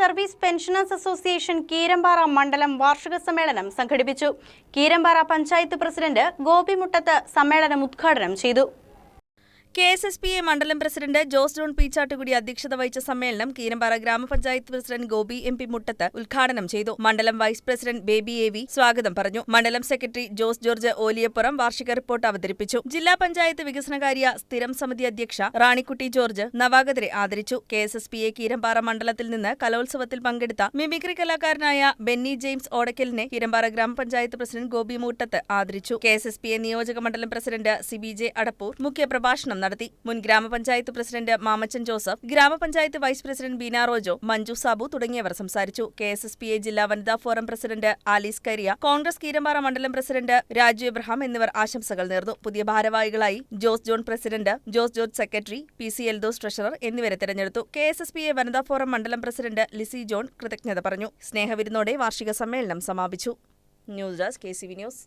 Service pensioners association Keerampara മണ്ഡലം വാർഷിക സമ്മേളനം സംഘടിപ്പിച്ചു. കീരമ്പാറ പഞ്ചായത്ത് പ്രസിഡന്റ് ഗോപി മുട്ടത്ത് സമ്മേളനം ഉദ്ഘാടനം ചെയ്തു. K S S P A മണ്ഡലം പ്രസിഡന്റ് ജോസ് ജോൺ പീച്ചാട്ടുകുടി അധ്യക്ഷത വഹിച്ച സമ്മേളനം കീരമ്പാറ ഗ്രാമപഞ്ചായത്ത് president Gopi M P Muttath ഉദ്ഘാടനം ചെയ്തു. മണ്ഡലം vice president Baby A V സ്വാഗതം പറഞ്ഞു. മണ്ഡലം സെക്രട്ടറി ജോസ് ജോർജ് ഓലിയപ്പുറം വാർഷിക റിപ്പോർട്ട് അവതരിപ്പിച്ചു. ജില്ലാ പഞ്ചായത്ത് വികസനകാര്യ സ്ഥിരം സമിതി അധ്യക്ഷ റാണിക്കുട്ടി ജോർജ് നവാഗതരെ ആദരിച്ചു. K S S P A Keerampara മണ്ഡലത്തിൽ നിന്ന് കലോത്സവത്തിൽ പങ്കെടുത്ത മിമിക്രി കലാകാരനായ ബെന്നി ജെയിംസ് ഓടക്കലിനെ കീരമ്പാറ ഗ്രാമപഞ്ചായത്ത് പ്രസിഡന്റ് ഗോപി മുട്ടത്ത് ആദരിച്ചു. K S S P A നിയോജക മണ്ഡലം president C B J Adappoor മുഖ്യപ്രഭാഷണം നടത്തി. മുൻ ഗ്രാമപഞ്ചായത്ത് പ്രസിഡന്റ് മാമച്ചൻ ജോസഫ് ഗ്രാമപഞ്ചായത്ത് വൈസ് പ്രസിഡന്റ് ബീന റോജോ മഞ്ജു സാബു തുടങ്ങിയവർ സംസാരിച്ചു. K S S P A ജില്ലാ വനിതാ forum president Alice Kariya Congress Keerampara മണ്ഡലം പ്രസിഡന്റ് രാജു എബ്രഹാം എന്നിവർ ആശംസകൾ നേർന്നു. പുതിയ ഭാരവാഹികളായി Jose John president Jose George secretary P C Eldhose treasurer എന്നിവരെ തെരഞ്ഞെടുത്തു. K S S P A വനിതാ ഫോറം മണ്ഡലം പ്രസിഡന്റ് ലിസി ജോൺ കൃതജ്ഞത പറഞ്ഞു. സ്നേഹവിരുന്നോടെ വാർഷിക സമ്മേളനം സമാപിച്ചു. News desk K C V news.